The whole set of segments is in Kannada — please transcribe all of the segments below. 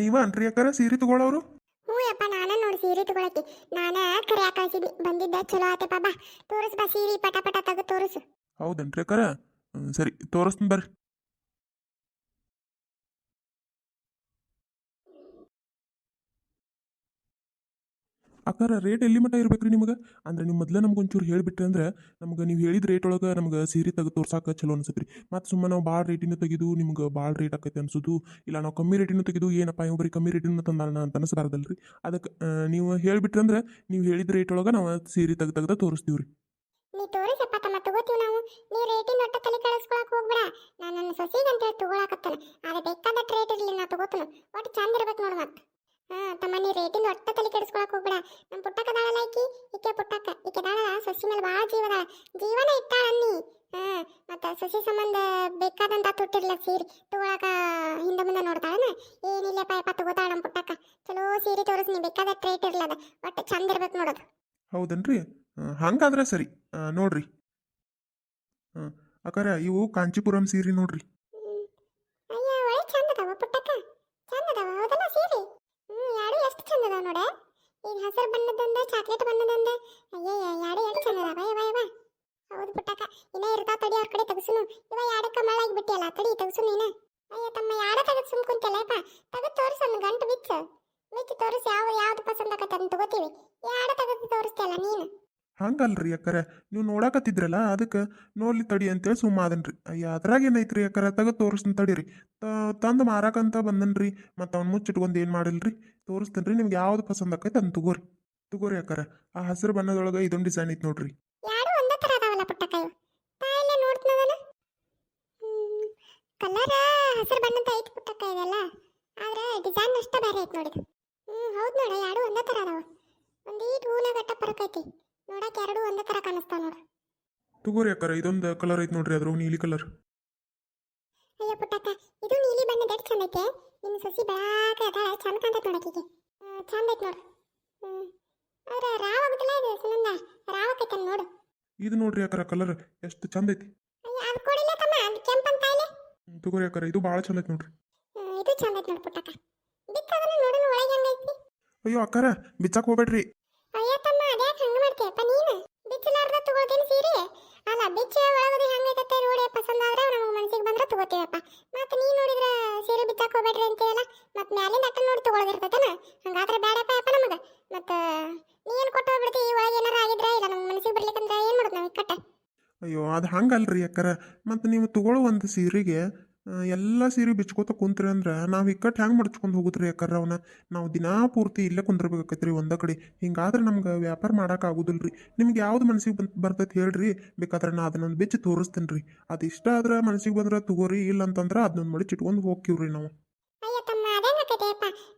ನೀವ ಅನ್ರಿ ಅಕ್ಕಾರ ಸೀರೆ ತಗೊಳ್ಳೋರು ಹ್ಞೂ ಯಪ್ಪ ನಾನ ನೋಡಿ ಸೀರೆ ತಗೊಳಕ್ಕೆ. ನಾನ ಕರೆ ಕಳ್ಸಿದ್ನಿ ಬಂದಿದ್ದ ಚಲೋ ಆತಪ್ಪ ಬಾ. ತೋರಿಸ್ ಬಾ ಸೀರೆ ಪಟ ಪಟ ತಗ ತೋರಿಸು. ಹೌದನ್ರಿ ಯಾಕಾರ ಸರಿ ತೋರಿಸ್ತೀನಿ ಬರ್ರಿ. ಅಕ್ಕಾರ ರೇಟ್ ಎಲ್ಲಿ ಮಟ್ಟ ಇರ್ಬೇಕು ರೀ ನಿಮಗೆ? ಅಂದ್ರೆ ನೀವು ಮೊದಲೇ ನಮ್ಗೆ ಒಂಚೂರು ಹೇಳಿಬಿಟ್ರಿ ಅಂದ್ರೆ ನಮ್ಗೆ ನೀವು ಹೇಳಿದ ರೇಟ್ ಒಳಗೆ ನಮ್ಗೆ ಸೀರೆ ತೆಗೆದು ತೋರ್ಸಾಕ ಚಲೋ ಅನ್ಸತ್ರಿ. ಮತ್ತು ಸುಮ್ಮನೆ ನಾವು ಭಾಳ ರೇಟಿನ ತೆಗೆದು ನಿಮ್ಗೆ ಭಾಳ ರೇಟ್ ಆಕೈತೆ ಅನ್ಸೋದು. ಇಲ್ಲ ನಾವು ಕಮ್ಮಿ ರೇಟಿನ ತೆಗೆದು ಏನಪ್ಪ ಇವ್ ಬರೀ ಕಮ್ಮಿ ರೇಟಿನ ತಂದ ಅಂತ ರೀ ಅದಕ್ಕೆ ನೀವು ಹೇಳಿಬಿಟ್ರಿ ಅಂದ್ರೆ ನೀವು ಹೇಳಿದ ರೇಟ್ ಒಳಗೆ ನಾವು ಸೀರೆ ತೆಗ್ದು ತೆಗ್ದು ತೋರಿಸ್ತೀವಿ ರೀ ನೀ ತೋರಿಸಪ್ಪ ತಮ್ಮ ತಗೋತೀವಿ ನಾವು. ನೀ ರೇಟಿನ ಒಟ್ಟ ತಲೆ ಕಳಿಸ್ಕೊಳಕ್ ಹೋಗ್ಬೇಡ ನಾನು ನನ್ನ ಹೇಳಿ ತಗೊಳಕತ್ತಾನ. ಆದ್ರೆ ಬೇಕಾದ ರೇಟ್ ಇರಲಿ ನಾ ತಗೋತೀನಿ. ಒಟ್ಟು ಚಂದ ಇರ್ಬೇಕು ನೋಡು ಮತ್ತೆ. ಹಾ ತಮ್ಮ ನೀ ರೇಟಿಂದ ಒಟ್ಟ ತಲೆ ಕೆಡಿಸ್ಕೊಳಕ್ ಹೋಗ್ಬೇಡ. ನಮ್ಮ ಪುಟ್ಟಕ್ಕ ದಾಳಲ್ಲ ಐಕಿ ಈಕೆ ಪುಟ್ಟಕ್ಕ. ಈಕೆ ದಾಳಲ್ಲ ಸೊಸಿ ಮೇಲೆ ಭಾಳ ಜೀವದ ಜೀವನ ಇಟ್ಟಾಳ ಅನ್ನಿ ಹಾ ಮತ್ತೆ ಸೊಸಿ ಸಂಬಂಧ ಬೇಕಾದಂತ ತುಟ್ಟಿರ್ಲ ಸೀರೆ ತಗೊಳಕ ಹಿಂದೆ ಮುಂದೆ ನೋಡ್ತಾಳನ? ಏನಿಲ್ಲಪ್ಪ ಯಪ್ಪ ತಗೋತಾಳ ನಮ್ಮ ಪುಟ್ಟಕ್ಕ. ಚಲೋ ಸೀರೆ ತೋರಿಸ್ ನೀ ಬೇಕಾದ ರೇಟ್ ಇರ್ಲದ ಒಟ್ಟು ಚಂದ ಇರ್ಬೇಕು ನೋಡೋದು. ಹೌದನ್ರಿ? ಹಂಗಾದ್ರೆ ಸರಿ. ನೋಡ್ರಿ. ಹಾಂ ಅಕ್ಕಾರ ಇವು ಕಾಂಚಿಪುರಂ ಸೀರೆ ನೋಡ್ರಿ. ಅಯ್ಯ ಒಳ್ಳೆ ಚಂದ ಅದಾವ ಪುಟ್ಟಕ್ಕ. ಚಂದ ಅದಾವ. ಹೌದಲ್ಲ ಸೀರೆ? ಚಂದ ಅದಾವ ನೋಡ? ಈಗ ಹಸಿರು ಬಣ್ಣದಂದ, ಚಾಕ್ಲೇಟ್ ಬಣ್ಣದಂದ. ಅಯ್ಯಯ್ಯ, ಯಾಡ ಎಷ್ಟು ಚಂದ ಅದಾವ? ಯವ ಯವ ಹೌದು ಪುಟ್ಟಕ್ಕ. ಇನ್ನ ಇರ್ತಾವ ತಡಿ ಅವ್ರ ಕಡೆ ತಗಸುನು. ಇವ ಯಾಡಕ್ಕ ಮಳೆ ಆಗಿಬಿಟ್ಟಿಯಲ್ಲ, ತಡಿ ತಗಸು ನೀನ ಅಯ್ಯ, ತಮ್ಮ ಯಾಡ ತಗದು ಸುಮ್ ಕುಂತಲ್ಲಪ್ಪ ತೆಗೆದು ತೋರಿಸ್ ಒಂದು ಗಂಟು ಬಿಚ್ಚ. ಮಿಚ್ಚಿ ತೋರಿಸಿ, ಯಾವ, ಯಾವ್ದು ಪಸಂದ ಆಗತ್ತೆ ಅದನ್ನ ತಗೋತೀವಿ. ಯಾಡ ತಗದು ತೋರಿಸ್ತಿಯಲ್ಲ ನೀನು? ಹಂಗಲ್ರಿ ಅಕ್ಕರ. ನೀವು ನೋಡಕತ್ತಿದ್ರಲ್ಲ ಅದಕ್ಕೆ ನೋಡ್ಲಿ ತಡಿ ಅಂತೇಳಿ ಸುಮ್ಮ ಅದನ್ರಿ ಅಯ್ಯ, ಅದ್ರಾಗ ಏನೈತ್ರಿ ಅಕ್ಕರ? ತಗ ತೋರಿಸ್ತೀನಿ ತಡೀರಿ. ತಂದು ಮಾರಾಕಂತ ಬಂದನ್ರಿ. ಮತ್ತು ಅವ್ನು ಮುಚ್ಚಿಟ್ಕೊಂಡು ಏನು ಮಾಡಿಲ್ರಿ? ತೋರಿಸ್ತೀನಿ ರೀ ನಿಮ್ಗೆ ಯಾವ್ದು ಪಸಂದ್ ಆಕೈತೆ ಅಂತ ತಗೋರಿ. ತಗೋರಿ ಅಕ್ಕರ. ಆ ಹಸಿರು ಬಣ್ಣದೊಳಗೆ ಇದೊಂದು ಡಿಸೈನ್ ಐತೆ ನೋಡ್ರಿ. ಹಸಿರು ಬಣ್ಣದ ಐತಿ ಪುಟ್ಟಕ್ಕ ಇದೆಲ್ಲ. ಆದ್ರೆ ಡಿಸೈನ್ ಅಷ್ಟೇ ಬೇರೆ ಐತಿ ನೋಡಿ ಹ್ಮ್, ಹೌದು ನೋಡ ಯಾರು ಒಂದೇ ಥರ ಅದಾವ. ಒಂದೀಟ್ ಹೂನ ಗಟ್ಟ ನೋಡಕ್ಕೆ ಎರಡು ಒಂದೇ ತರ ಕಾಣಿಸ್ತಾವ ನೋಡು. ತಗೋರಿ ಅಕ್ಕರ ಇದೊಂದು ಕಲರ್ ಐತೆ ನೋಡ್ರಿ ಅದ್ರ ನೀಲಿ ಕಲರ್ ಅಯ್ಯೋ ಪುಟ್ಟಕ್ಕ ಇದು ನೀಲಿ ಬಣ್ಣದ ಎಷ್ಟು ಚಂದ ಐತೆ? ನಿನ್ನ ಸಸಿ ಬೆಳಕ ಅದಾಳ ಚಂದ ಕಾಣ್ತೈತೆ ನೋಡಕ್ಕೆ ಚಂದ ಐತೆ ನೋಡು. ಆದ್ರೆ ರಾವ್ ಆಗುದಿಲ್ಲ ಇದು ಸುನಂದ? ರಾವ್ ಆಕೈತೆ ನೋಡು. ಇದು ನೋಡ್ರಿ ಅಕ್ಕರ ಕಲರ್ ಎಷ್ಟು ಚಂದ ಐತಿ. ಅಯ್ಯ ಅದು ಕೊಡಿಲ್ಲ ತಮ್ಮ ಅದು ಕೆಂಪಂತ ಅಂತ ಹ್ಮ್, ತಗೋರಿ ಅಕ್ಕರ ಇದು ಭಾಳ ಚಂದ ಐತಿ ನೋಡ್ರಿ. ಇದು ಚಂದ ಐತೆ ನೋಡು ಪುಟ್ಟಕ್ಕ. ಬಿತ್ತದನ್ನ ನೋಡೋಣ ಒಳಗೆ ಹೆಂಗೈತಿ ಅಯ್ಯೋ ಅಕ್ಕರ ಬಿಚ್ಚಾಕ್ ಹೋಗ್ಬೇಡ್ರಿ ಅಯ್ಯ ತಮ್ಮ ಅದ್ಯಾಕೆ ಹಂಗ ಮಾಡ್ತೀಯಪ್ಪ ನೀನು ಬಿಚ್ಚಲಾರ್ದ ತಗೋತೀನಿ ಸೀರೆ ಅಲ್ಲ, ಬಿಚ್ಚ ಒಳಗದು ಹೆಂಗೈತತ್ತೆ ನೋಡಿ ಪಸಂದ ಆದ್ರೆ ನಮಗೆ ಮನಸ್ಸಿಗೆ ಬಂದ್ರೆ ತಗೋತೀವಪ್ಪ. ಮತ್ತೆ ನೀ ನೋಡಿದ್ರೆ ಸೀರೆ ಬಿಚ್ಚಾಕ ಹೋಗ್ಬೇಡ್ರಿ ಅಂತೀಯಲ್ಲ? ಮತ್ತೆ ಮ್ಯಾಲಿಂದ ಅಟ್ಟ ನೋಡಿ ತಗೊಳದಿರ್ತೈತನ? ಹಂಗಾದ್ರೆ ಬೇಡಪ್ಪ ಅಪ್ಪ ನಮಗೆ. ಮತ್ತೆ, ನೀನು ಕೊಟ್ಟು ಹೋಗ್ಬಿಡ್ತಿ ಒಳಗೆ ಏನಾರ ಆಗಿದ್ರೆ ಇಲ್ಲ ನಮ್ಮ ಮನಸ್ಸಿಗೆ ಬರ್ಲಿಕ್ಕಂದ್ರೆ ಏನು ಮಾಡೋದು ನಾವು ಕಟ್ಟ. ಅಯ್ಯೋ, ಅದು ಹಂಗಲ್ರಿ ಅಕ್ಕರ. ಮತ್ತು ನೀವು ತಗೊಳ್ಳೋ ಒಂದು ಸೀರೆಗೆ ಎಲ್ಲ ಸೀರೆ ಬಿಚ್ಕೋತ ಕುಂತ್ರಿ ಅಂದ್ರೆ ನಾವು ಇಕ್ಕಟ್ಟು ಹ್ಯಾಂಗೆ ಮಡ್ಚ್ಕೊಂಡು ಹೋಗುದ್ರಿ ಯಾಕಂದ್ರೆ ಅವನ್ನ ನಾವು ದಿನಾ ಪೂರ್ತಿ ಇಲ್ಲೇ ಕುಂದ್ರಬೇಕಾಕೈತ್ರಿ ಒಂದ ಕಡೆ. ಹಿಂಗಾದ್ರೆ ನಮ್ಗೆ ವ್ಯಾಪಾರ ಮಾಡೋಕ್ಕಾಗೋದಿಲ್ಲ ರೀ ನಿಮ್ಗೆ ಯಾವ್ದು ಮನ್ಸಿಗೆ ಬಂದು, ಬರ್ತೈತೆ ಹೇಳ್ರಿ. ಬೇಕಾದ್ರೆ ನಾ ಅದನ್ನೊಂದು ಬಿಚ್ಚಿ ತೋರಿಸ್ತೀನಿ ರೀ ಅದು ಇಷ್ಟ ಆದ್ರೆ ಮನ್ಸಿಗೆ ಬಂದ್ರೆ ತಗೋರಿ ಇಲ್ಲ ಅಂತಂದ್ರೆ ಅದನ್ನೊಂದು ಮಡಿ ಚಿಟ್ಕೊಂಡು ರೀ ನಾವು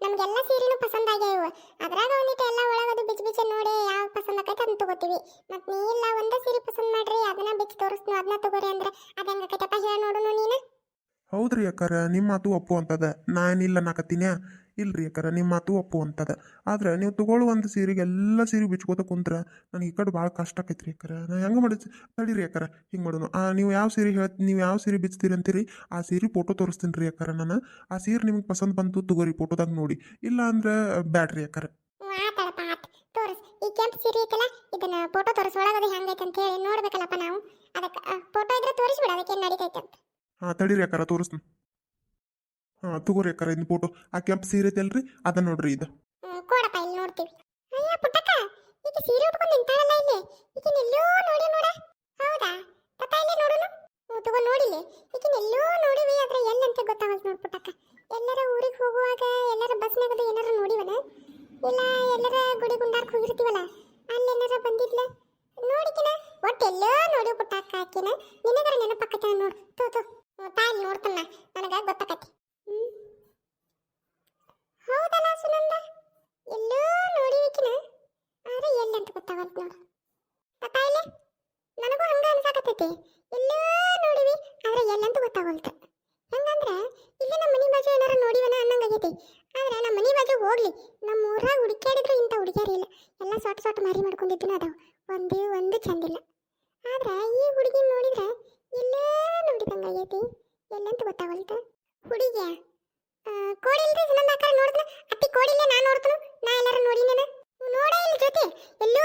ನಮ್ಗೆಲ್ಲ ಸೀರೆನೂ ಪಸಂದ್ ಅದ್ರಾಗ ಬಿಚ್ಚ ನೋಡಿ ಯಾವ ಅದನ್ನ ತಗೋತೀವಿ. ಮತ್ತೆ ನೀ ಇಲ್ಲ ಒಂದ ಸೀರೆ ಪಸಂದ್ ಮಾಡ್ರಿ, ಅದನ್ನ ಬಿಚ್ಚಿ ತೋರಿಸ್ನು ಅದನ್ನ ತಗೋರಿ ಅಂದ್ರೆ ಅದೇನಾಕೈತಪ್ಪ ಹೇಳ ನೋಡುನು ನೀನು ಹೌದ್ರಿ ಅಕ್ಕಾರ, ನಿಮ್ಮ ಮಾತು ಒಪ್ಪು ಅಂತದ. ನಾನಿಲ್ಲ ನಾಕತ್ತೀನ್ಯಾ ಇಲ್ರಿ ಅಕ್ಕಾರ, ನಿಮ್ಮ ಮಾತು ಒಪ್ಪು ಅಂತದ. ಆದ್ರೆ ನೀವು ತಗೊಳ್ಳೋ ಒಂದು ಸೀರೆಗೆ ಎಲ್ಲ ಸೀರೆ ಬಿಚ್ಕೋತ ಕುಂತ್ರ ನನಗೆ ಈ ಕಡೆ ಭಾಳ ಕಷ್ಟ ಆಕೈತ್ರಿ ಅಕ್ಕಾರ. ನಾ ಹೆಂಗೆ ಮಾಡಿ ತಡೀರಿ ಅಕ್ಕಾರ, ಹಿಂಗೆ ಮಾಡೋಣ. ಆ, ನೀವು ಯಾವ ಸೀರೆ ಹೇಳ, ನೀವು ಯಾವ ಸೀರೆ ಬಿಚ್ತೀರಿ ಅಂತೀರಿ, ಆ ಸೀರೆ ಫೋಟೋ ತೋರಿಸ್ತೀನಿ ರೀ ಅಕ್ಕಾರ ನಾನು. ಆ ಸೀರೆ ನಿಮಗೆ ಪಸಂದ್ ಬಂತು ತಗೋರಿ ಫೋಟೋದಾಗ ನೋಡಿ. ಇಲ್ಲ ಅಂದ್ರೆ ಬ್ಯಾಡ್ರಿ ಅಕ್ಕಾರ. ಈ ಕೆಂಪು ಸೀರೆ ಐತಲ್ಲ, ಇದನ್ನ ಫೋಟೋ ತೋರಿಸ್ ಒಳಗದು ಹೆಂಗೈತೆ ಅಂತ ಹೇಳಿ ನೋಡ್ಬೇಕಲ್ಲಪ್ಪ ತಡೀರಿ ಅಕ್ಕಾರ ತೋರಿಸ್ತೀನಿ. ಹಾಂ, ತಗೋರಿ ಅಕ್ಕಾರ ಇದು ಫೋಟೋ ಆ ಕೆಂಪು ಸೀರೆ ಐತಲ್ರಿ ಅದ ನೋಡ್ರಿ ಇದು. ಎಲ್ಲ ನೋಡಿವಿ ಆದ್ರೆ ಎಲ್ಲಂತೂ ಗೊತ್ತಾಗೋಲ್ತು. ಹೆಂಗಂದ್ರೆ, ಇಲ್ಲಿ ನಮ್ಮ ಮನೆ ಬಾಜು ಏನಾರ ನೋಡಿವನ ಅನ್ನಂಗಾಗೈತಿ. ಆದ್ರೆ ನಮ್ಮ ಮನೆ ಬಾಜು ಹೋಗ್ಲಿ ನಮ್ಮ ಊರಾಗ ಹುಡುಕ್ಯಾಡಿದ್ರು ಇಂಥ ಹುಡುಗಿಯರು ಇಲ್ಲ. ಎಲ್ಲ ಸೊಟ್ ಸೊಟ್ ಮಾರಿ ಮಾಡ್ಕೊಂಡಿದ್ದನ ಅದಾವ. ಒಂದೇ ಒಂದು ಚಂದಿಲ್ಲ ಆದ್ರೆ ಈ ಹುಡುಗಿನ ನೋಡಿದ್ರೆ ಎಲ್ಲೇ ನೋಡಿದಂಗಾಗೈತಿ. ಎಲ್ಲಂತೂ ಗೊತ್ತಾಗೋಲ್ತು. ಹುಡುಗಿಯ? ಕೋಡಿ ಇಲ್ರಿ ನನ್ನ ನೋಡಿದ್ರೆ ಅತ್ತಿ ಕೋಡಿಲ್ಲ ನಾನು ನೋಡ್ತನು, ನಾ ಎಲ್ಲಾರು ನೋಡಿನೇನ ನೋಡೇ ಇಲ್ಲ ಜೊತೆ, ಎಲ್ಲೋ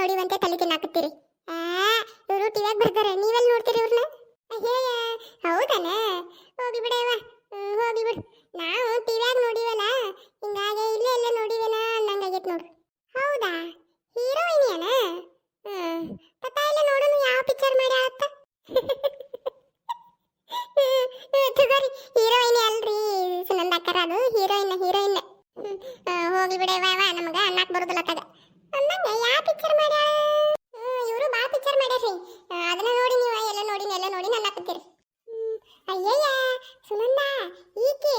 ನೋಡಿ ಅಂತ ತಲೆ ತಿನ್ನಾಕತ್ತೀರಿ. ಆ, ಇವರು ಟಿವ್ಯಾಗ ಬರ್ತಾರೆ. ನೀವೆಲ್ಲಿ ನೋಡ್ತೀರಿ ಇವ್ರನ್ನ ಅಯ್ಯಯ್ಯ ಹೌದನ? ಹೋಗಿ ಬಿಡವ ಹೋಗಿ ಬಿಡು. ನಾವು ಟಿವ್ಯಾಗ ನೋಡಿವಲ್ಲ, ಹಿಂಗಾಗಿ ಇಲ್ಲೇ ಎಲ್ಲ ನೋಡಿವೇನ ಅನ್ನಂಗಾಗೈತೆ ನೋಡು. ಹೌದಾ? ಹೀರೋಯಿನಿಯನ ತತ್ತ ಇಲ್ಲ ನೋಡೋಣ ಯಾವ ಪಿಕ್ಚರ್ ಮಾಡಿ ಆತ ಹೀರೋಯಿನ್ ಅಲ್ರಿ. ಸುನಂದ ಅಕ್ಕರ ಅದು, ಹೀರೋಯಿನ್ ಹೀರೋಯಿನ್. ಹೋಗಿ ಬಿಡೆ ವಾ ವಾ ನಮಗ ಅನ್ನಕ್ ಬರುದಿಲ್ಲ ಅಂದಂಗ ಯಾವ ಪಿಕ್ಚರ್ ಮಾಡ್ಯಾಳ? ಇವರು ಭಾಳ ಪಿಕ್ಚರ್ ಮಾಡ್ಯಾರ್ರಿ. ಅದನ್ನ ನೋಡಿ ನೀವು, ಎಲ್ಲ ನೋಡಿ ಎಲ್ಲ ನೋಡಿ ನನ್ನ ಹಾಕತ್ತೀರಿ ಅಯ್ಯಯ್ಯ, ಸುನಂದ, ಈಕೆ,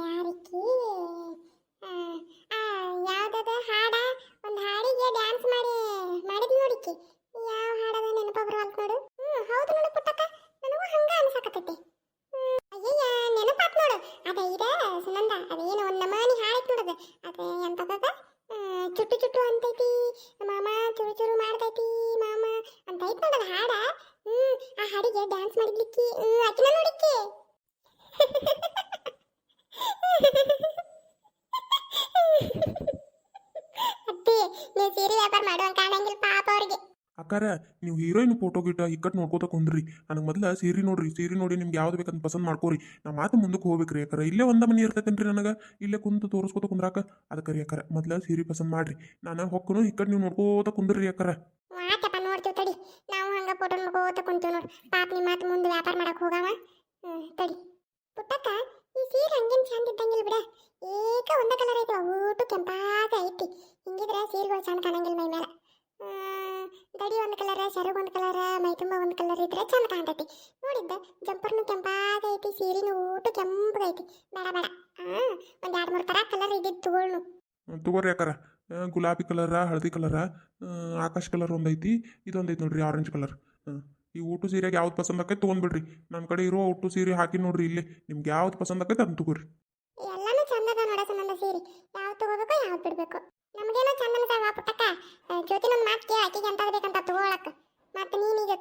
ಯಾರಿಕೆ? ಯಾವ್ದದ ಹಾಡ? ಒಂದು ಹಾಡಿಗೆ ಡ್ಯಾನ್ಸ್ ಮಾಡಿ, ಮಾಡಿದ್ ನೋಡಿಕೆ. ಯಾವ ಹಾಡದ ನೆನಪ ಅಂತ ನೋಡು. ಹ್ಞೂ ಹೌದು ನೋಡು ಪುಟ್ಟಕ್ಕ. ನನಗೂ ಹಂಗ ಅನ್ಸಕತ್ತೈತಿ. ಚುಟ್ಟು ಅಕ್ಕಾರ, ನೀವು ಹೀರೋಯಿನ್ ಫೋಟೋ ಗಿಟ್ಟ ಇಕ್ಕಟ್ಟು ನೋಡ್ಕೋತ ಕುಂದ್ರಿ. ನನಗೆ ಮೊದಲ ಸೀರೆ ನೋಡ್ರಿ, ಸೀರೆ ನೋಡಿ ನಿಮ್ಗೆ ಯಾವ್ದು ಬೇಕಂತ ಪಸಂದ್ ಮಾಡ್ಕೋರಿ. ನಾ ಮಾತು ಮುಂದಕ್ಕೆ ಹೋಗ್ಬೇಕ್ರಿ ಯಾಕಾರ ಇಲ್ಲೇ ಒಂದ ಮನಿ ಇರ್ತೈತೇನ್ರಿ ನನಗೆ. ಇಲ್ಲೇ ಕುಂತು ತೋರಿಸ್ಕೋತ ಕುಂದ್ರಾಕ. ಅದಕ್ಕೆ ರೀ ಯಾಕಾರ ಮೊದಲ ಸೀರೆ ಪಸಂದ್ ಮಾಡ್ರಿ. ನಾನು ಹೊಕ್ಕನು ಇಕ್ಕಟ್ಟು ನೀವು ನೋಡ್ಕೋತ ಕುಂದ್ರಿ ಯಾಕಾರ ನಾವು ಹಂಗ ಮುಂದೆ ವ್ಯಾಪಾರ ತಡಿ. ಪುಟ್ಟಕ್ಕ, ಈ ಸೀರೆ ಹಂಗೇನ್ ಚಂದ ಇದ್ದಂಗಿಲ್ಲ ಬಿಡ. ಏಕ ಒಂದ ಕಲರ್ ಐತಿ ಊಟು ಕೆಂಪಾಗ ಐತಿ ಹಿಂಗಿದ್ರೆ ಸೀರೆಗಳು ಚಂದ ಕಾಣಂಗಿಲ್ಲ ಮೈ ಮೇಲೆ ಹ್ಮ್, ದಡಿ ಒಂದು ಕಲರ್ ಸೆರಗು ಒಂದು ಕಲರ್ ಮೈ ತುಂಬ ಒಂದು ಕಲರ್ ಇದ್ರೆ ಚಂದ ಕಾಣ್ತೈತಿ ನೋಡಿದ್ದ ಜಂಪರ್ನು ಕೆಂಪಾಗ ಐತಿ ಸೀರೆನು ಊಟ ಕೆಂಪಗೈತಿ ಬೇಡ ಬೇಡ ಹಾ ಒಂದ್ ಎರಡ್ ಮೂರ್ ತರ ಕಲರ್ ಇದ್ದಿದ್ದು ತಗೊಳ್ನು ತಗೋರಿ ಯಾಕಾರ? ಗುಲಾಬಿ ಕಲರ ಹಳದಿ ಕಲರ ಆಕಾಶ ಕಲರ್ ಒಂದೈತಿ ಇದೊಂದೈತಿ ನೋಡ್ರಿ ಆರೆಂಜ್ ಕಲರ್ ಈ ಊಟು ಸೀರೆಗೆ ಯಾವ್ದು ಪಸಂದ್ ಆಕೈತೆ ತೊಗೊಂಡ್ಬಿಡ್ರಿ. ನನ್ನ ಕಡೆ ಇರೋ ಊಟು ಸೀರೆ ಹಾಕಿ ನೋಡ್ರಿ ಇಲ್ಲಿ. ನಿಮ್ಗೆ ಯಾವ್ದು ಪಸಂದ್ ಆಕೈತೆ ಅದನ್ನ ತಗೋರಿ. ತಗೋಬೇಕು ನಮಗೇನೋ ಮತ್ತೆ ನೀನು ಈಗ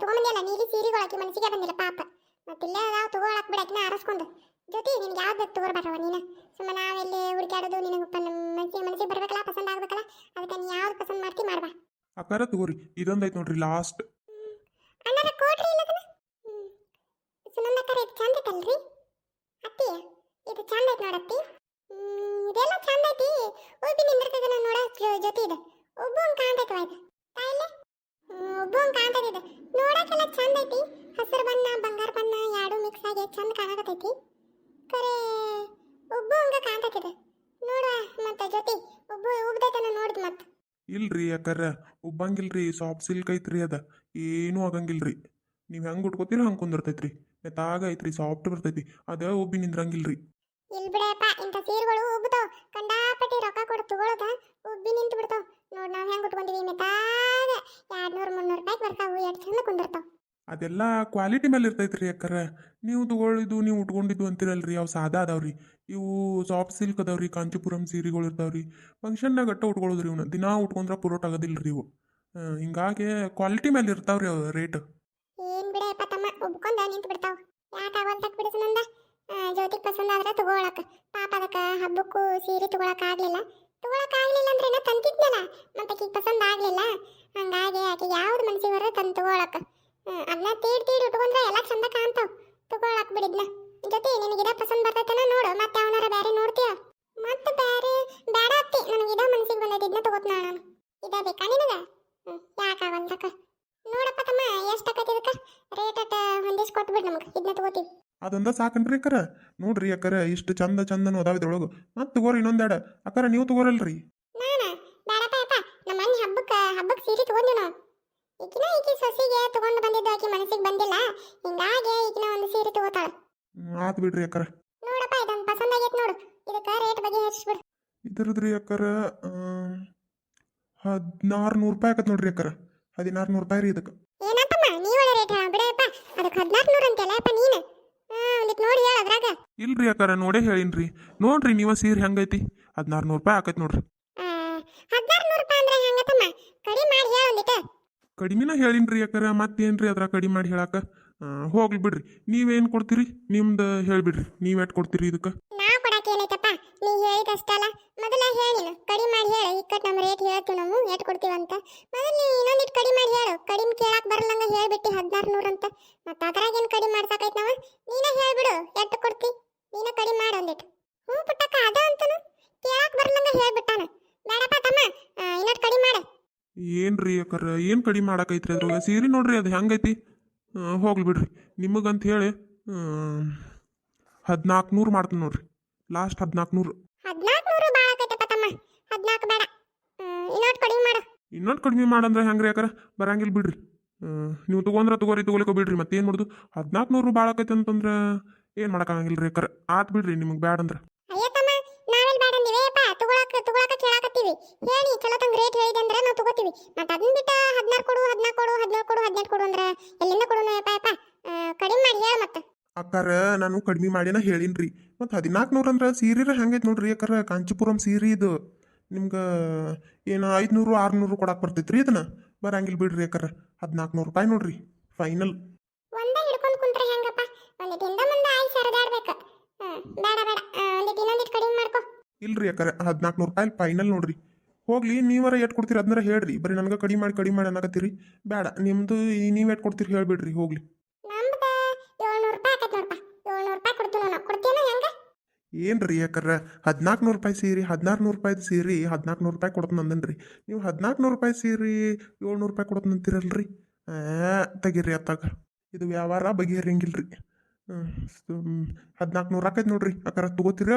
ನೀಲಿ ಸೀರೆಗಳು ಆಕಿ ಮನಸ್ಸಿಗೆ ಬಂದಿಲ್ಲ ಪಾಪ. ಮತ್ತಿಲ್ಲ ನಾವು ತಗೊಳಕ್ ಬಿಡಕಿನ ಆರಿಸ್ಕೊಂಡು. ಜ್ಯೋತಿ ನಿನ್ಗೆ ಯಾವ್ದು ಬೇಕು ತಗೋರ್ಬಾರವ ನೀನು. ಸುಮ್ಮ ನಾವೆಲ್ಲಿ ಹುಡುಕಾಡೋದು ನಿನಗೆ ಮನಸ್ಸಿಗೆ ಮನಸ್ಸಿಗೆ ಬರ್ಬೇಕಲ್ಲ ಪಸಂದ್ ಆಗ್ಬೇಕಲ್ಲ ಅದಕ್ಕೆ ನೀ ಯಾವ್ದು ಪಸಂದ್ ಮಾಡ್ತಿ ಮಾಡ್ಬಾ. ಅಕ್ಕಾರ ತಗೋರಿ ಇದೊಂದು ಐತಿ ನೋಡ್ರಿ ಲಾಸ್ಟ್ ಅಣ್ಣರ ಕೊಡ್ರಿ ಇಲ್ಲದನ ಸುನಂದಕ್ಕರ ಇದು ಚಂದ ಐತಲ್ರಿ? ಅತ್ತಿ ಇದು ಚಂದ ಐತೆ ನೋಡತ್ತಿ ಇದೆಲ್ಲ ಚಂದ ಐತಿ. ಒಬ್ಬಿ ನಿಂದಿರ್ತದ ನೋಡ ಜೊ- ಜೊತೆ ಇದೆ. ಒಬ್ಬ ಹಂಗ್ ಕಾಣ್ತೈತವ ಇದು ತಾಯಿಲೆ ಒಬ್ಬ ಹಂಗ್ ಕಾಣ್ತೈತಿ ಇದು. ನೋಡಕ್ಕೆಲ್ಲ ಚಂದ ಐತಿ. ಹಸಿರು ಬಣ್ಣ ಬಂಗಾರ ಬಣ್ಣ ಎರಡು ಮಿಕ್ಸ್ ಆಗಿ ಚಂದ ಕಾಣಕತ್ತೈತಿ. ಕರೆ ಒಬ್ಬ ಹಂಗ ಕಾಣ್ತೈತಿ ನೋಡ ಮತ್ತ ಜೊತೆ ಒಬ್ಬ ಉಬ್ದೈತನ ನೋಡಿದ್ ಮತ್ತೆ. ಇಲ್ರಿ ಯಾಕರ ಉಬ್ಬಂಗಿಲ್ರಿ ಸಾಫ್ಟ್ ಸಿಲ್ಕ್ ಐತ್ರಿ ಅದ. ಏನೂ ಆಗಂಗಿಲ್ರಿ. ನೀವು ಹೆಂಗೆ ಉಟ್ಕೋತೀರ ಹಂಗೆ ಕುಂದಿರ್ತೈತ್ರಿ. ಮೆತ್ತಾಗ ಐತ್ರಿ ಸಾಫ್ಟ್ ಬರ್ತೈತಿ. ಅದ ಉಬ್ಬಿ ನಿಂದ್ರಂಗಿಲ್ರಿ. ಇಲ್ ಬಿಡಪ್ಪ ಇಂಥ ಸೀರೆಗಳು ಉಬ್ತಾವ್ ಕಂಡಾಪಟ್ಟಿ ರೊಕ್ಕ ಕೊಡು ತಗೊಳದ ಉಬ್ಬಿ ನಿಂತು ಬಿಡ್ತಾವ ನೋಡ್ ನಾವ್ ಹೆಂಗ್ ಉಟ್ಕೊಂಡಿವಿ ಮೆತ್ತಾಗ ಎರಡ್ ನೂರ್ ಮುನ್ನೂರ್ ರೂಪಾಯಿ ಬರ್ತಾವು ಎರಡ್ ಚಂದ ಕುಂದಿರ್ತಾವ್. ಅದೆಲ್ಲ ಕ್ವಾಲಿಟಿ ಮೇಲೆ ಇರ್ತೈತ್ರಿ ಯಾಕರ ನೀವು ತಗೊಳ್ಳಿದ್ದು, ನೀವು ಉಟ್ಕೊಂಡಿದ್ದು ಅಂತಿರಲ್ರಿ. ಅವು ಸಾದಾ ಅದಾವ್ರಿ. ಇವು ಸಾಫ್ಟ್ ಸಿಲ್ಕ್ ಅದಾವ್ರಿ, ಕಾಂಚಿಪುರಂ ಸೀರೆಗಳು ಇರ್ತಾವ್ರಿ. ಫಂಕ್ಷನ್ನಾಗ ಗಟ್ಟ ಉಟ್ಕೊಳ್ಳೋದ್ರಿ ಇವನ್ನ ದಿನಾ ಉಟ್ಕೊಂಡ್ರೆ ಪುರೋಟ್ ರೀ ಇವು. ಹಿಂಗಾಗಿ ಕ್ವಾಲಿಟಿ ಮೇಲೆ ಇರ್ತಾವ್ರಿ ಅವು ರೇಟ್ ಏನ್ ಬಿಡಪ್ಪ ತಮ್ಮ? ಉಬ್ಕೊಂಡ ನಿಂತು ಯಾಕ ಯಾಕಾಗಲ್ತಕ್ ಬಿಡಿಸು ನಂದ ಜ್ಯೋತಿಗ್ ಪಸಂದ ಆದ್ರೆ ತಗೊಳಕ. ಪಾಪ ಅದಕ್ಕ ಹಬ್ಬಕ್ಕೂ ಸೀರೆ ತಗೊಳಕ್ ಆಗ್ಲಿಲ್ಲ. ತಗೊಳಕ್ ಆಗ್ಲಿಲ್ಲ ಅಂದ್ರೆ ನಾ ತಂತಿದ್ನಲ್ಲ ಮತ್ತೆ ಆಕಿಗ್ ಪಸಂದ ಆಗ್ಲಿಲ್ಲ. ಹಂಗಾಗಿ ಆಕಿಗೆ ಯಾವ್ದು ಮನ್ಸಿಗೆ ಬರೋ ತಂದು ತಗೊಳಕ. ಅದನ್ನ ತೀಡ್ ತೀಡ್ ಉಟ್ಕೊಂಡ್ರೆ ಎಲ್ಲ ಚಂದ ಕಾಣ್ತಾವ್. ತಗೊಳಕ್ ಬಿಡಿದ್ನ. ಜೊತೆ ನಿನಗಿದ ಪಸಂದ್ ಬರ್ತೈತನ ನೋಡು ಮತ್ತೆ ಅವನರ ಬೇರೆ ನೋಡ್ತೀಯ? ಮತ್ತೆ ಬೇರೆ ಬೇಡ ಅತ್ತಿ ನನಗಿದ ಮನ್ಸಿಗೆ ಮನಸಿಗೆ ಇದನ್ನ ತಗೋತ್ ನಾನು. ಇದ ಬೇಕಾ ನಿನಗ? ಹ್ಮ್ ಯಾಕಾಗಲ್ತಕ್ಕ ನೋಡಪ್ಪ ತಮ್ಮ ಎಷ್ಟು ಆಕೈತಿ ಇದಕ್ಕೆ? ರೇಟ್ ಅಟ ಹೊಂದಿಸಿ ಕೊಟ್ಬಿಡು ನಮಗೆ ಇದನ್ನ ತಗೋತೀವಿ. ಅದೊಂದ ಸಾಕನ್ರಿ ಅಕ್ಕರ. ನೋಡ್ರಿ ಅಕ್ಕರ ಇಷ್ಟು ಚಂದ ಚಂದನು ಅದಾವ ಇದ್ರೊಳಗು. ಮತ್ತೆ ತಗೋರಿ ಇನ್ನೊಂದೆಡ ಅಕ್ಕರ ನೀವು ತಗೋರಲ್ರಿ. ನಾನ? ಬ್ಯಾಡಪ್ಪ ಅಪ್ಪ ನಮ್ಮ ಮನೆ ಹಬ್ಬಕ್ಕೆ ಹಬ್ಬಕ್ಕೆ ಸೀರೆ ತಗೊಂಡಿವಿ ನಾವು ಈಕಿನ ಈಕಿ ಸೊಸಿಗೆ ತಗೊಂಡು ಬಂದಿದ್ದು ಆಕಿ ಮನಸ್ಸಿಗೆ ಬಂದಿಲ್ಲ. ಹಿಂಗಾಗಿ ಈಕಿನ ಒಂದು ಸೀರೆ ತಗೋತಾಳ. ಆತ್ ಬಿಡ್ರಿ ಅಕ್ಕರ. ನೋಡಪ್ಪ ಇದನ್ ಪಸಂದ್ ಆಗೈತೆ ನೋಡು. ಇದಕ್ಕ ರೇಟ್ ಬಗ್ಗೆ ಹೆಚ್ಚಿಸ್ಬಿಡು ಇದ್ರದ್ರಿ ಅಕ್ಕರ ಹದಿನಾರು ನೂರು ರೂಪಾಯಿ ಆಕತ್ ನೋಡ್ರಿ ಅಕ್ಕರ. ಹದಿನಾರು ನೂರು ರೂಪಾಯಿ ರೀ ಇದಕ್ಕೆ. ಏನಂತಮ್ಮ ನೀ ಒಳ್ಳೆ ರೇಟ್ ಹೇಳ ಬಿಡಪ್ಪ ಅದಕ್ಕೆ ಹದಿನಾಲ್ಕು ನೂರು ಅಂತೆಲ್ಲಪ್ಪ ನೀನು? ಒಂದಿಟ್ಟು ನೋಡಿ ಹೇಳ ಅದ್ರಾಗ. ಇಲ್ರಿ ಅಕ್ಕರ ನೋಡೇ ಹೇಳಿನ್ರಿ. ನೋಡ್ರಿ ನೀವ ಸೀರೆ ಹೆಂಗೈತಿ? ಹದಿನಾರು ನೂರು ರೂಪಾಯಿ ಆಕೈತಿ ನೋಡ್ರಿ ಹದಿನಾರು ನೂರು ರೂಪಾಯಿ ಅಂದ್ರೆ ಹೆಂಗತ್ತಮ್ಮ ಕಡಿಮೆ ಮಾಡಿ ಹೇಳು ಒಂದಿಟ್ಟು ಕಡಿಮೆನ ಹೇಳಿನ್ರಿ ಯಾಕಂದ್ರೆ ಮತ್ತೇನ್ರಿ ಅದ್ರ ಕಡಿಮೆ ಮಾಡಿ ಹೇಳಾಕ? ಹೋಗ್ಲಿ ಬಿಡ್ರಿ. ನೀವೇನು ಕೊಡ್ತೀರಿ? ನಿಮ್ದು ಹೇಳ್ಬಿಡ್ರಿ. ನೀವ್ ಎಟ್ ಕೊಡ್ತೀರಿ ಇದಕ್ಕೆ? ನಾ ಕೊಡಕ್ಕೆ ಏನೈತಪ್ಪ ನೀ ಹೇಳಿದಷ್ಟಲ್ಲ ಮೊದಲ ಹೇಳಿನ ಕಡಿಮೆ ಮಾಡಿ ಹೇಳು. ಇಕ್ಕಟ್ ನಮ್ಮ ರೇಟ್ ಹೇಳ್ತೀವಿ ನಾವು. ಎಟ್ ಕೊಡ್ತೀವಿ ಅಂತ. ಮೊದಲು ನೀ ಇನ್ನೊಂದಿಟ್ಟು ಕಡಿಮೆ ಮಾಡಿ ಹೇಳು. ಕಡಿಮೆ ಕೇಳಾಕ ಬರಲ್ಲಂಗ ಹೇಳ್ಬಿಟ್ಟು ಹದಿನಾರು ನೂರು ಅಂತ. ಮತ್ತೆ ಅದ್ರಾಗೇನು ಕಡಿಮೆ ಮಾಡ್ಸಕೈತ್ ನಾವ ನೀನೇ ಹೇಳ್ಬಿಡು ಎಷ್ಟು ಕೊಡ್ತಿ ನೀನ ಕಡಿಮೆ ಮಾಡು ಅಂದಿಟ್ಟು ಹ್ಞೂ ಪುಟ್ಟಕ್ಕ ಅದ ಅಂತನು ಕೇಳಾಕ್ ಬರಲ್ಲಂಗ ಹೇಳ್ಬಿಟ್ಟಾನ ಬೇಡಪ್ಪ ತಮ್ಮ ಇನ್ನೊಟ್ಟು ಕಡಿಮೆ ಮಾಡು ಅಕ್ಕಾರ ಏನು ಕಡಿಮೆ ಮಾಡಾಕೈತ್ರಿ ಅದ್ರಾಗ ಸೀರೆ ನೋಡ್ರಿ ಅದು ಹೆಂಗೈತಿ? ಹೋಗ್ಲಿ ಬಿಡ್ರಿ. ನಿಮಗಂತ ಹೇಳಿ ಹದಿನಾಲ್ಕು ನೂರು ಮಾಡ್ತೀನಿ ನೋಡ್ರಿ. ಲಾಸ್ಟ್ ಹದಿನಾಲ್ಕು ನೂರು ಇನ್ನೊಂದು ಕಡಿಮೆ ಮಾಡಂದ್ರೆ ಹೆಂಗ್ರಿ ಯಾಕಾರ? ಬರಂಗಿಲ್ಲ ಬಿಡ್ರಿ. ನೀವು ತಗೊಂಡ್ರೆ ತಗೋರಿ ತೊಗೊಲಿಕ್ಕೆ ಬಿಡ್ರಿ. ಮತ್ತೆ ಏನು ಮಾಡೋದು? ಹದಿನಾಲ್ಕು ನೂರು ಭಾಳ ಆಕೈತೆ ಅಂತಂದ್ರೆ ಏನು ಮಾಡೋಕ್ಕಾಗಂಗಿಲ್ಲ ರೀ ಯಾಕಾರ? ಆತ್ ಬಿಡ್ರಿ ನಿಮಗೆ ಬ್ಯಾಡ ಅಂದ್ರೆ ಅಯ್ಯ ತಮ್ಮ ನಾವೆಲ್ ಬೇಡ ಅಂದಿವೇಪ್ಪ ತಗೊಳಕ ತಗೊಳಕ ಕೇಳಾಕತ್ತೀವಿ ಹೇಳಿ ಚಲೋ ತಂಗ್ ರೇಟ್ ಹೇಳಿದೆ ಅಂದ್ರೆ ನಾವು ತಗೋತೀವಿ. ಮತ್ತೆ ಅದನ್ನ ಬಿಟ್ಟ ಹದಿನಾರು ಕೊಡು ಹದಿನಾಲ್ಕು ಕೊಡು ಹದಿನೇಳು ಕೊಡು ಹದಿನೆಂಟು ಕೊಡು ಅಂದ್ರೆ ಎಲ್ಲಿಂದ ಕೊಡೋಣ ಅಪ್ಪ ಯಪ್ಪ? ಕಡಿಮೆ ಮಾಡಿ ಹೇಳ ಮತ್ತೆ. ಅಕ್ಕಾರ ನಾನು ಕಡಿಮೆ ಮಾಡಿನ ಹೇಳಿನ್ರಿ. ಮತ್ತು ಹದಿನಾಲ್ಕು ನೂರು ಅಂದ್ರೆ ಸೀರೆ ಹಂಗೈತೆ ನೋಡ್ರಿ ಯಾಕಾರ ಕಾಂಚಿಪುರಂ ಸೀರೆ ಇದು. ನಿಮ್ಗೆ ಏನು ಐದುನೂರು ಆರುನೂರು ಕೊಡಕ್ಕೆ ಬರ್ತೈತ್ರಿ ಇದನ್ನ? ಬರಂಗಿಲ್ಲ ಬಿಡ್ರಿ ಯಾಕಾರ ಹದಿನಾಲ್ಕು ನೂರು ರೂಪಾಯಿ ನೋಡ್ರಿ ಫೈನಲ್ ಒಂದೇ ಹಿಡ್ಕೊಂಡು ಕುಂತ್ರೆ ಹೆಂಗಪ್ಪ? ಒಂದಿಟ್ಟು ಹಿಂದ ಮುಂದೆ ಆಯ್ ಸರದಾಡ್ಬೇಕು. ಬೇಡ ಬೇಡ. ಒಂದಿಟ್ಟು ಇನ್ನೊಂದಿಟ್ಟು ಕಡಿಮೆ ಮಾಡ್ಕೊ. ಇಲ್ರಿ ಯಾಕಾರ ಹದಿನಾಲ್ಕು ನೂರು ರೂಪಾಯಿ ಫೈನಲ್ ನೋಡ್ರಿ. ಹೋಗ್ಲಿ ನೀವರ ಎಟ್ ಕೊಡ್ತೀರಿ ಅದನ್ನ ಹೇಳ್ರಿ. ಬರೀ ನನಗೆ ಕಡಿಮೆ ಮಾಡಿ ಕಡಿಮೆ ಮಾಡಿ ಅನ್ನಕತ್ತೀರಿ. ಬೇಡ ನಿಮ್ಮದು ನೀವು ಎಟ್ ಕೊಡ್ತೀರಿ ಹೇಳ್ಬಿಡ್ರಿ ಹೋಗ್ಲಿ. ಏನ್ರಿ ಯಾಕರ ಹದಿನಾಲ್ಕು ನೂರು ರೂಪಾಯಿ ಸೀರೆ ಹದಿನಾರು ನೂರು ರೂಪಾಯಿ ಸೀರೆ ಹದಿನಾಲ್ಕು ನೂರು ರೂಪಾಯಿ ಕೊಡ್ತೀನಿ ಅಂದನ್ರಿ. ನೀವು ಹದಿನಾಲ್ಕು ನೂರು ರೂಪಾಯಿ ಸೀರೆ ಏಳ್ನೂರು ರೂಪಾಯಿ ಕೊಡ್ತೀನಿ ಅಂತೀರಲ್ರಿ? ಆ, ತೆಗೀರಿ ಅತ್ತಾಗ. ಇದು ವ್ಯವಹಾರ ಬಗೆಹರಿಯಂಗಿಲ್ರಿ. ಹದಿನಾಲ್ಕು ನೂರು ಆಕೈತೆ ನೋಡ್ರಿ. ಅಕ್ಕಾರ ತಗೋತೀರ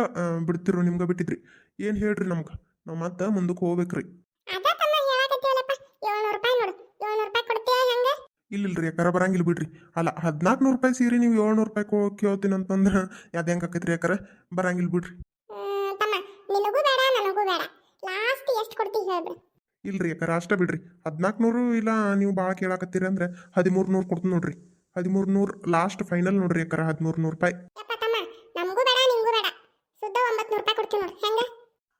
ಬಿಡ್ತಿರೋ ನಿಮ್ಗೆ ಬಿಟ್ಟಿದ್ರಿ. ಏನು ಹೇಳ್ರಿ ನಮ್ಗೆ? ನಾವು ಮತ್ತೆ ಮುಂದಕ್ಕೆ ಹೋಗ್ಬೇಕ್ರಿ. ಇಲ್ಲಿಲ್ರಿ ಯಾಕಾರ ಬರಂಗಿಲ್ಲ ಬಿಡ್ರಿ. ಅಲ್ಲ ಹದಿನಾಲ್ಕು ನೂರು ರೂಪಾಯಿ ಸೀರೆ ನೀವು ಏಳ್ನೂರು ರೂಪಾಯಿ ಹೋಗಿ ಕೇಳ್ತೀನಿ ಅಂತಂದ್ರೆ ಅದು ಹೆಂಗೆ ಆಕೈತ್ರಿ ಯಾಕಾರ ಬರಂಗಿಲ್ಲ ಬಿಡ್ರಿ. ಇಲ್ರಿ ಯಾಕಾರ ಅಷ್ಟೇ ಬಿಡ್ರಿ. ಹದಿನಾಲ್ಕು ನೂರು ಇಲ್ಲ ನೀವು ಭಾಳ ಕೇಳಾಕತ್ತೀರಿ ಅಂದ್ರೆ ಹದಿಮೂರು ನೂರು ಕೊಡ್ತೀನಿ ನೋಡ್ರಿ. ಹದಿಮೂರು ನೂರು ಲಾಸ್ಟ್ ಫೈನಲ್ ನೋಡ್ರಿ ಯಾಕಾರ ಹದಿಮೂರು ನೂರು ರೂಪಾಯಿ ನಮಗೂ ಬೇಡ ಬೇಡ. ಸುದ್ದ ಒಂಬತ್ತು ನೂರು ರೂಪಾಯಿ ಕೊಡ್ತೀನಿ ನೋಡಿ ಹೆಂಗ?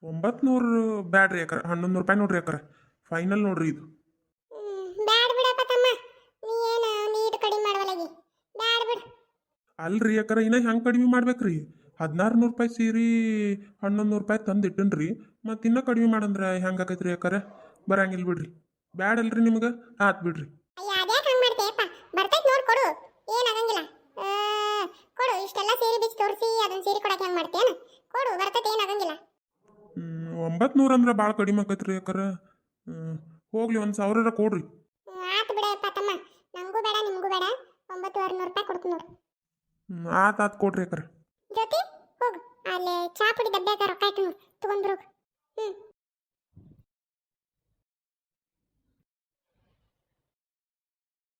ಒಂಬತ್ತು ನೂರು ಬ್ಯಾಡ್ರಿ ಯಾಕಾರ ಹನ್ನೊಂದು ರೂಪಾಯಿ ನೋಡ್ರಿ ಯಾಕಾರ ಫೈನಲ್ ನೋಡ್ರಿ ಇದು. ಅಲ್ರಿ ಯಾಕಾರ ಇನ್ನ ಹೆಂಗೆ ಕಡಿಮೆ ಮಾಡ್ಬೇಕ್ರಿ? ಹದಿನಾರು ನೂರು ರೂಪಾಯಿ ಸೀರೆ ಹನ್ನೊಂದು ನೂರು ರೂಪಾಯಿ ತಂದು ಇಟ್ಟನ್ರಿ ಮತ್ತು ಇನ್ನೂ ಕಡಿಮೆ ಮಾಡಂದ್ರೆ ಹೆಂಗೆ ಆಕೈತ್ರಿ ಯಾಕಾರ ಬರಂಗಿಲ್ಲ ಬಿಡ್ರಿ. ಬ್ಯಾಡಲ್ರಿ ನಿಮ್ಗೆ? ಆತ್ ಬಿಡ್ರಿ. ಕೊಡು ಇಷ್ಟೆಲ್ಲ ಸೇರಿ ಬಿಚ್ಚಿ ತೋರಿಸಿ ಅದನ್ನ ಸೀರೆ ಕೊಡಕ್ಕೆ ಹೆಂಗೆ ಮಾಡ್ತೀಯನ ಕೊಡು ಬರ್ತೈತೆ ಏನಾಗಂಗಿಲ್ಲ ನೂರು ಅಂದ್ರೆ ಭಾಳ ಕಡಿಮೆ ಆಕೈತ್ರಿ ಯಾಕಾರ ಹ್ಮ್, ಹೋಗ್ಲಿ ಒಂದು ಸಾವಿರ ಕೊಡ್ರಿ. ಹ್ಮ್, ಆತು ಬಿಡಪ್ಪ ತಮ್ಮ. ನಂಗೂ ಬೇಡ ನಿಮಗೂ ಬೇಡ. ಒಂಬತ್ತುವರೆ ನೂರು ರೂಪಾಯಿ ಕೊಡ್ತೀನಿ ನೋಡು. ಹ್ಮ್, ಆತ್ ಆತ್ ಕೊಡ್ರಿ ಯಾಕಾರ ಜೊತೆ ಹೋಗು. ಅಲ್ಲಿ ಚಾ ಪುಡಿ ಡಬ್ಬ್ಯಾಗ ರೊಕ್ಕ ಇಟ್ಟು ನೋಡು. ತೊಗೊಂಡ್ಬರೋಗು ಹ್ಞೂ